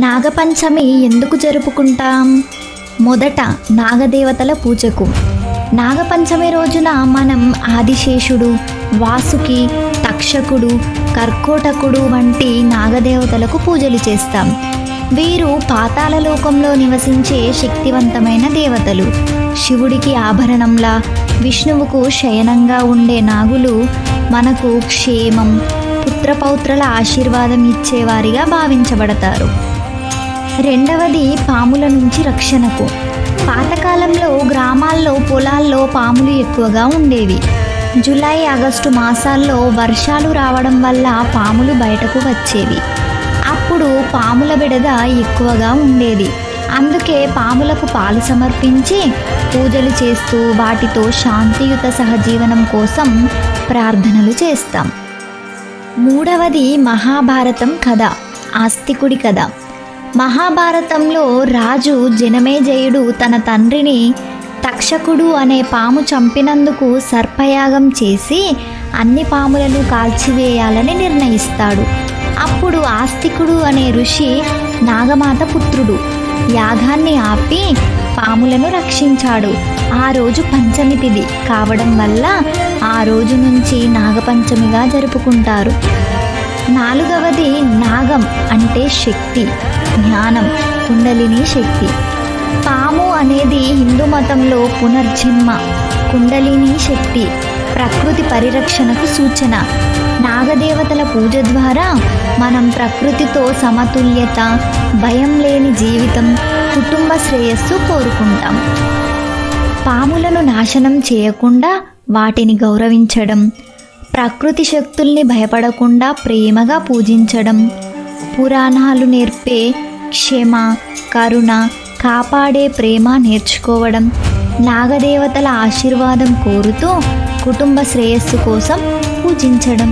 నాగపంచమి ఎందుకు జరుపుకుంటాం? మొదట నాగదేవతల పూజకు. నాగపంచమి రోజున మనం ఆదిశేషుడు వాసుకి తక్షకుడు కర్కోటకుడు వంటి నాగదేవతలకు పూజలు చేస్తాం. వీరు పాతాల లోకంలో నివసించే శక్తివంతమైన దేవతలు. శివుడికి ఆభరణంలా విష్ణువుకు శయనంగా ఉండే నాగులు మనకు క్షేమం పుత్రపౌత్రుల ఆశీర్వాదం ఇచ్చేవారిగా భావించబడతారు. రెండవది పాముల నుంచి రక్షణకు. పాతకాలంలో గ్రామాల్లో పొలాల్లో పాములు ఎక్కువగా ఉండేవి. జూలై ఆగస్టు మాసాల్లో వర్షాలు రావడం వల్ల పాములు బయటకు వచ్చేవి. అప్పుడు పాముల బిడద ఎక్కువగా ఉండేది. అందుకే పాములకు పాలు సమర్పించి పూజలు చేస్తూ వాటితో శాంతియుత సహజీవనం కోసం ప్రార్థనలు చేస్తాం. మూడవది మహాభారతం కథ ఆస్తికుడి కథ. మహాభారతంలో రాజు జనమేజయుడు తన తండ్రిని తక్షకుడు అనే పాము చంపినందుకు సర్పయాగం చేసి అన్ని పాములను కాల్చివేయాలని నిర్ణయిస్తాడు. అప్పుడు ఆస్తికుడు అనే ఋషి నాగమాత పుత్రుడు యాగాన్ని ఆపి పాములను రక్షించాడు. ఆ రోజు పంచమి తిథి కావడం వల్ల ఆ రోజు నుంచి నాగపంచమిగా జరుపుకుంటారు. నాలుగవది నాగం అంటే శక్తి జ్ఞానం కుండలిని శక్తి. పాము అనేది హిందూ మతంలో పునర్జన్మ కుండలిని శక్తి ప్రకృతి పరిరక్షణకు సూచన. నాగదేవతల పూజ ద్వారా మనం ప్రకృతితో సమతుల్యత భయం లేని జీవితం కుటుంబ శ్రేయస్సు కోరుకుంటాం. పాములను నాశనం చేయకుండా వాటిని గౌరవించడం ప్రకృతి శక్తుల్ని భయపడకుండా ప్రేమగా పూజించడం. పురాణాలు నేర్పే క్షమ కరుణ కాపాడే ప్రేమ నేర్చుకోవడం. నాగదేవతల ఆశీర్వాదం కోరుతూ కుటుంబ శ్రేయస్సు కోసం పూజించడం.